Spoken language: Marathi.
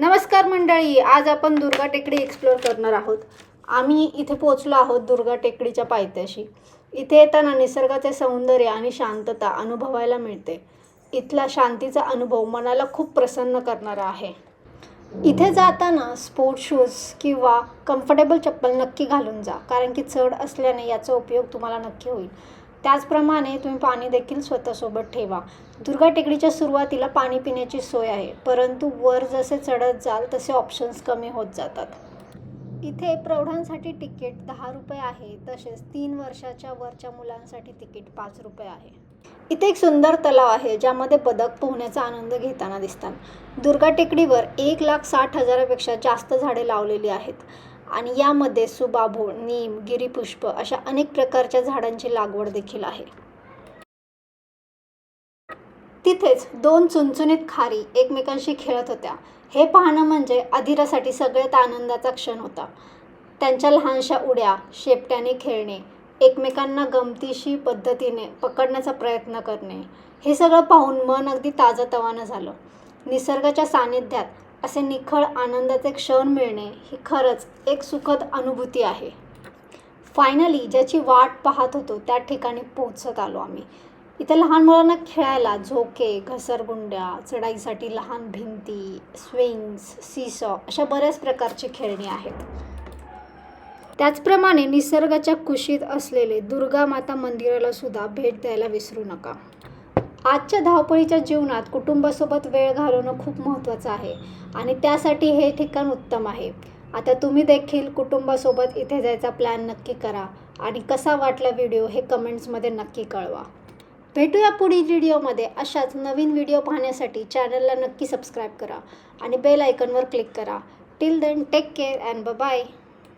नमस्कार मंडळी आज आपण दुर्गा टेकडी एक्सप्लोअर करणार आहोत. आम्ही इथे पोचलो आहोत दुर्गा टेकडीच्या पायथ्याशी. इथे येताना निसर्गाचे सौंदर्य आणि शांतता अनुभवायला मिळते. इथला शांतीचा अनुभव मनाला खूप प्रसन्न करणारा आहे. इथे जाताना स्पोर्ट शूज किंवा कम्फर्टेबल चप्पल नक्की घालून जा कारण की चढ असल्याने याचा उपयोग तुम्हाला नक्की होईल. त्याचप्रमाणे तुम्ही पाणी देखील स्वतःसोबत ठेवा. दुर्गा टेकडीच्या सुरुवातीला पाणी पिण्याची सोय आहे परंतु वर जसे चढत जाल तसे ऑप्शन्स कमी होत जातात. इथे प्रौढांसाठी तिकीट दहा रुपये आहे तसेच तीन वर्षाच्या वरच्या मुलांसाठी तिकीट पाच रुपये आहे. इथे एक सुंदर तलाव आहे ज्यामध्ये बदक पोहण्याचा आनंद घेताना दिसतात. दुर्गा टेकडीवर एक लाख साठ हजारापेक्षा जास्त झाडे लावलेली आहेत. आणि यामध्ये सुबाभो नीम गिरीपुष्प अशा अनेक प्रकारच्या झाडांची लागवड देखील आहे. तिथेच दोन चुनचुनीत खारी एकमेकांशी खेळत होत्या. हे पाहणं म्हणजे अधिरासाठी सगळ्यात आनंदाचा क्षण होता. त्यांच्या लहानशा उड्या शेपट्याने खेळणे एकमेकांना गमतीशी पद्धतीने पकडण्याचा प्रयत्न करणे हे सगळं पाहून मन अगदी ताजंतवानं झालं. निसर्गाच्या सानिध्यात असे निखळ आनंदाचे क्षण मिळणे ही खरंच एक सुखद अनुभूती आहे. फायनली ज्याची वाट पाहत होतो त्या ठिकाणी पोहोचत आलो आम्ही. इथे लहान मुलांना खेळायला झोके घसरगुंड्या चढाईसाठी लहान भिंती स्विंग्स सीसॉ अशा बऱ्याच प्रकारची खेळणी आहेत. त्याचप्रमाणे निसर्गाच्या कुशीत असलेले दुर्गा माता मंदिराला सुद्धा भेट द्यायला विसरू नका. आजच्या धावपळीच्या जीवनात कुटुंबासोबत वेळ घालवणं खूप महत्त्वाचं आहे आणि त्यासाठी हे ठिकाण उत्तम आहे. आता तुम्ही देखील कुटुंबासोबत इथे जायचा प्लॅन नक्की करा आणि कसा वाटला व्हिडिओ हे कमेंट्समध्ये नक्की कळवा. भेटूया पुढील व्हिडिओमध्ये. अशाच नवीन व्हिडिओ पाहण्यासाठी चॅनलला नक्की सबस्क्राईब करा आणि बेल आयकनवर क्लिक करा. Till then take care and bye